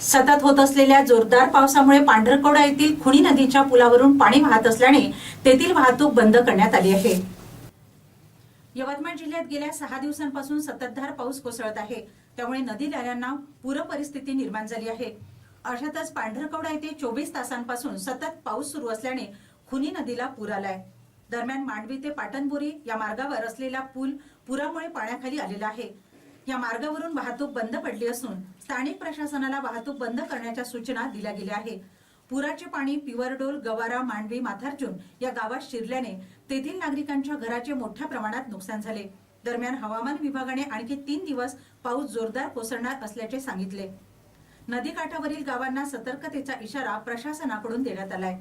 सतत होत असलेल्या जोरदार पावसामुळे पांढरकवडा येथील खुणी नदीच्या पुलावरून पाणी वाहत असल्याने तेथील वाहतूक बंद करण्यात आली आहे. यवतमाळ जिल्ह्यात गेल्या सहा दिवसांपासून संततधार पाऊस कोसळत आहे. त्यामुळे नदी नाल्यांना पूर परिस्थिती निर्माण झाली आहे. अशातच पांढरकवडा येथे चोवीस तासांपासून सतत पाऊस सुरू असल्याने खुनी नदीला पूर आलाय. दरम्यान मांडवी ते पाटणबुरी या मार्गावर असलेला पूल पुरामुळे पाण्याखाली आलेला आहे. या मार्गावरून वाहतूक बंद पडली असून स्थानिक प्रशासनाला वाहतूक बंद करण्याच्या सूचना दिल्या गेल्या आहेत. पुराचे पाणी पिवरडोल गवारा मांडवी माथार्जुन या गावात शिरल्याने तेथील नागरिकांच्या घराचे मोठ्या प्रमाणात नुकसान झाले. दरम्यान हवामान विभागाने आणखी तीन दिवस पाऊस जोरदार कोसळणार असल्याचे सांगितले. नदीकाठावरील गावांना सतर्कतेचा इशारा प्रशासनाकडून देण्यात आलाय.